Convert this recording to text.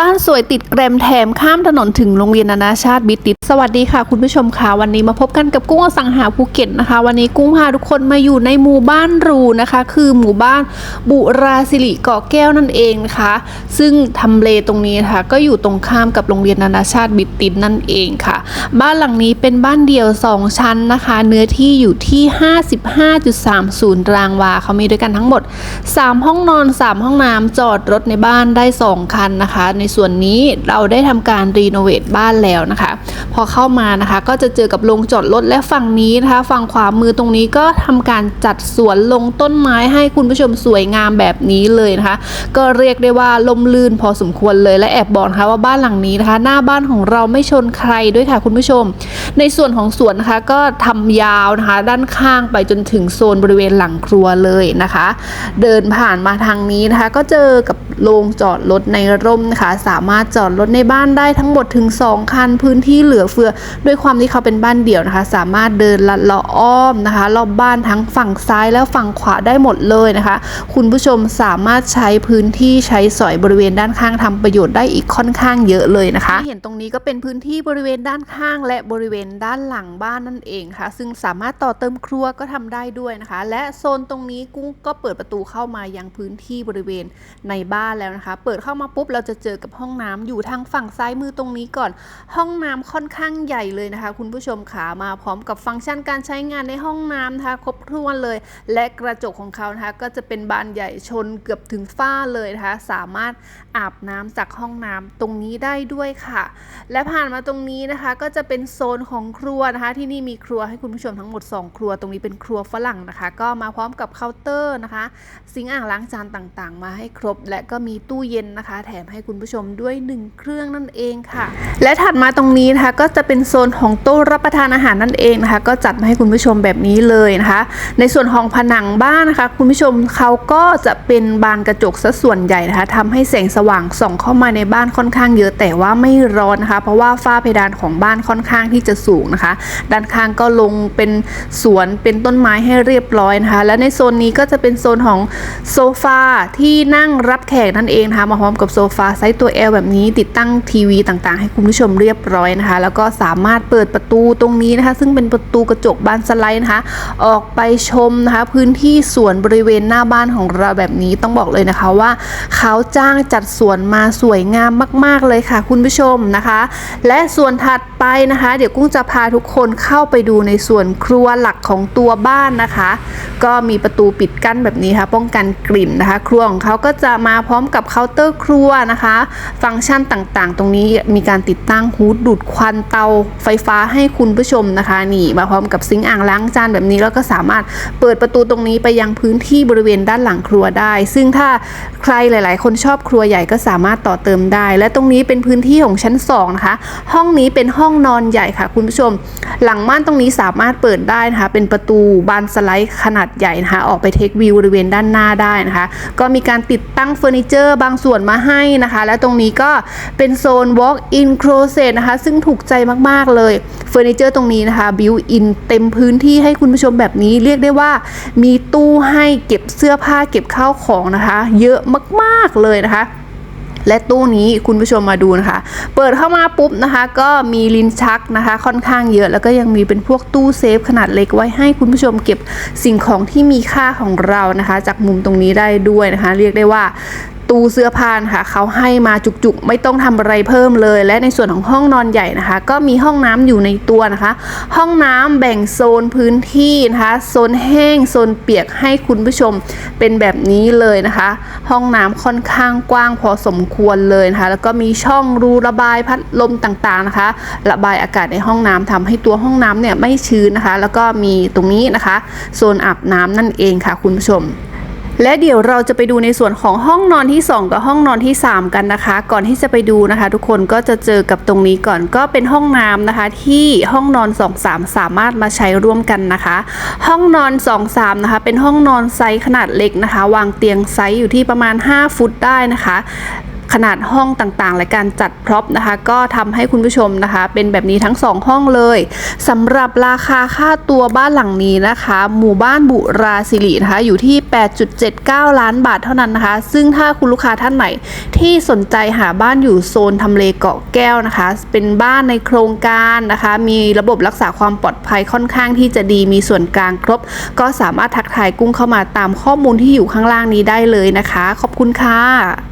บ้านสวยติดแกรมแถมข้ามถนนถึงโรงเรียนนานาชาติบิติดสวัสดีค่ะคุณผู้ชมค่ะวันนี้มาพบกันกับกุ้งอสังหาภูเก็ตนะคะ วันนี้กุ้งพาทุกคนมาอยู่ในหมู่บ้านรูนะคะ คือหมู่บ้านบุราสิริเกาะแก้วนั่นเองนะคะ ซึ่งทำเลตรงนี้นะคะก็อยู่ตรงข้ามกับโรงเรียนนานาชาติบิติดนั่นเองค่ะ บ้านหลังนี้เป็นบ้านเดี่ยว 2 ชั้นนะคะ เนื้อที่อยู่ที่ 55.30ตารางวาเขามีด้วยกันทั้งหมด 3 ห้องนอน 3 ห้องน้ำจอดรถในบ้านได้ 2 คันนะคะในส่วนนี้เราได้ทำการรีโนเวทบ้านแล้วนะคะ พอเข้ามานะคะ ก็จะเจอกับโรงจอดรถและฝั่งนี้นะคะ ฝั่งขวามือตรงนี้ก็ทำการจัดสวนลงต้นไม้ให้คุณผู้ชมสวยงามแบบนี้เลยนะคะ ก็เรียกได้ว่าลมลื่นพอสมควรเลยและแอบบอกนะคะว่าบ้านหลังนี้นะคะ หน้าบ้านของเราไม่ชนใครด้วยค่ะคุณผู้ชม ในส่วนของสวนนะคะก็ทำยาวนะคะ ด้านข้างไปจนถึงโซนบริเวณหลังครัวเลยนะคะ เดินผ่านมาทางนี้นะคะ ก็เจอกับโรงจอดรถในร่มนะคะ สามารถจอดรถในบ้านได้ทั้งหมดถึง 2 คัน พื้นที่เหลือเฟือ ด้วยความที่เขาเป็นบ้านเดี่ยวนะคะ สามารถเดินลัดเลาะอ้อมนะคะรอบบ้านทั้งฝั่งซ้ายและฝั่งขวาได้หมดเลยนะคะ คุณผู้ชมสามารถใช้พื้นที่ใช้สอยบริเวณด้านข้างทำประโยชน์ได้อีกค่อนข้างเยอะเลยนะคะที่เห็นตรงนี้ก็เป็นพื้นที่บริเวณด้านข้าง และบริเวณด้านหลังบ้านนั่นเองค่ะ ซึ่งสามารถต่อเติมครัวก็ทำได้ด้วยนะคะ และโซนตรงนี้กุ้งก็เปิดประตูเข้ามายังพื้นที่บริเวณในบ้านแล้วนะคะ เปิดเข้ามาปุ๊บเราจะเจอกับห้องน้ำอยู่ทางฝั่งซ้ายมือตรงนี้ก่อน ห้องน้ำค่อนข้างใหญ่เลยนะคะ คุณผู้ชมขามาพร้อมกับฟังก์ชันการใช้งานในห้องน้ำนะคะครบถ้วนเลย และกระจกของเขานะคะก็จะเป็นบานใหญ่ชนเกือบถึงฝ้าเลยนะคะ สามารถอาบน้ำจากห้องน้ำตรงนี้ได้ด้วยค่ะ และผ่านมาตรงนี้นะคะก็จะเป็นโซนของครัวนะคะ ที่นี่มีครัวให้คุณผู้ชมทั้งหมด 2 ครัวตรงนี้เป็นครัวฝรั่งนะคะ ก็มาพร้อมกับเคาน์เตอร์นะคะ ซิงอ่างล้างจานต่างๆ มาให้ครบและก็มีตู้เย็นนะคะ แถมให้คุณผู้ชมด้วย 1 เครื่องนั่นเองค่ะ และถัดมาตรงนี้นะคะก็จะเป็นโซนของโต๊ะรับประทานอาหารนั่นเองนะคะ ก็จัดมาให้คุณผู้ชมแบบนี้เลยนะคะ ในส่วนของผนังบ้านนะคะ คุณผู้ชมเขาก็จะเป็นบานกระจกซะส่วนใหญ่นะคะทำให้แสงสว่างส่องเข้ามาในบ้านค่อนข้างเยอะแต่ว่าไม่ร้อนนะคะ เพราะว่าฝ้าเพดานของบ้านค่อนข้างที่จะสูงนะคะ ด้านข้างก็ลงเป็นสวนเป็นต้นไม้ให้เรียบร้อยนะคะ และในโซนนี้ก็จะเป็นโซนของโซฟาที่นั่งรับแขกนั่นเองนะคะมาพร้อมกับโซฟาไซส์ตัว L แบบนี้ติดตั้งทีวีต่างๆ ให้คุณผู้ชมเรียบร้อยนะคะ แล้วก็สามารถเปิดประตูตรงนี้นะคะ ซึ่งเป็นประตูกระจกบานสไลด์นะคะ ออกไปชมนะคะ พื้นที่สวนบริเวณหน้าบ้านของเราแบบนี้ต้องบอกเลยนะคะว่า เขาจ้างจัดสวนมาสวยงามมาก ๆเลยค่ะ คุณผู้ชมนะคะ และส่วนถัดไปนะคะ เดี๋ยวกุ้งจะพาทุกคนเข้าไปดูในส่วนครัวหลักของตัวบ้านนะคะ ก็มีประตูปิดกั้นแบบนี้ค่ะป้องกันกลิ่นนะคะ ครัวของเขาก็จะมาพร้อมกับเคาน์เตอร์ครัวนะคะ ฟังก์ชันต่างๆ ตรงนี้มีการติดตั้งฮูดดูดควันเตาไฟฟ้าให้คุณผู้ชมนะคะ นี่มาพร้อมกับซิงค์อ่างล้างจานแบบนี้แล้วก็สามารถเปิดประตูตรงนี้ไปยังพื้นที่บริเวณด้านหลังครัวได้ ซึ่งถ้าใครหลาย ๆ คนชอบครัวใหญ่ก็สามารถต่อเติมได้ และตรงนี้เป็นพื้นที่ของชั้น2นะคะ ห้องนี้เป็นห้องนอนใหญ่ค่ะ คุณผู้ชม หลังม่านตรงนี้สามารถเปิดได้นะคะ เป็นประตูบานสไลด์ขนาดใหญ่นะคะ ออกไปเทควิวบริเวณด้านหน้าได้นะคะ ก็มีการติดตั้งเฟอร์นิเจอร์บางส่วนมาให้นะคะ และตรงนี้ก็เป็นโซน walk in closet นะคะ ซึ่งถูกใจมากๆเลยเฟอร์นิเจอร์ตรงนี้นะคะบิวอินเต็มพื้นที่ให้คุณผู้ชมแบบนี้เรียกได้ว่า มีตู้ให้เก็บเสื้อผ้าเก็บข้าวของนะคะ เยอะมากๆเลยนะคะ และตู้นี้คุณผู้ชมมาดูนะคะ เปิดเข้ามาปุ๊บนะคะ ก็มีลิ้นชักนะคะ ค่อนข้างเยอะ แล้วก็ยังมีเป็นพวกตู้เซฟขนาดเล็กไว้ให้คุณผู้ชมเก็บสิ่งของที่มีค่าของเรานะคะ จากมุมตรงนี้ได้ด้วยนะคะ เรียกได้ว่า ตู้เสื้อผ้านะคะเขาให้มาจุกๆ ไม่ต้องทำอะไรเพิ่มเลย และในส่วนของห้องนอนใหญ่นะคะ ก็มีห้องน้ำอยู่ในตัวนะคะ ห้องน้ำแบ่งโซนพื้นที่นะคะโซนแห้งโซนเปียกให้คุณผู้ชมเป็นแบบนี้เลยนะคะ ห้องน้ำค่อนข้างกว้างพอสมควรเลยนะคะ แล้วก็มีช่องรูระบายพัดลมต่างๆนะคะ ระบายอากาศในห้องน้ำทำให้ตัวห้องน้ำเนี่ยไม่ชื้นนะคะ แล้วก็มีตรงนี้นะคะ โซนอาบน้ำนั่นเองค่ะ คุณผู้ชม และเดี๋ยวเราจะไปดูในส่วนของห้องนอนที่ 2 กับห้องนอนที่ 3 กันนะคะ ก่อนที่จะไปดูนะคะ ทุกคนก็จะเจอกับตรงนี้ก่อนก็เป็นห้องน้ำนะคะ ที่ห้องนอน 2 3 สามารถมาใช้ร่วมกันนะคะ ห้องนอน 2 3 นะคะ เป็นห้องนอนไซส์ขนาดเล็กนะคะ วางเตียงไซส์อยู่ที่ประมาณ 5 ฟุตได้นะคะ ขนาดห้องต่างๆ และการจัดพร็อพนะคะ ก็ทำให้คุณผู้ชมนะคะ เป็นแบบนี้ทั้งสองห้องเลยสำหรับราคาค่าตัวบ้านหลังนี้นะคะ หมู่บ้านบุราสิรินะคะ อยู่ที่ 8.79 ล้านบาทเท่านั้นนะคะ ซึ่งถ้าคุณลูกค้าท่านไหนที่สนใจหาบ้านอยู่โซนทำเลเกาะแก้วนะคะ เป็นบ้านในโครงการนะคะ มีระบบรักษาความปลอดภัยค่อนข้างที่จะดีมีส่วนกลางครบ ก็สามารถทักทายกุ้งเข้ามาตามข้อมูลที่อยู่ข้างล่างนี้ได้เลยนะคะ ขอบคุณค่ะ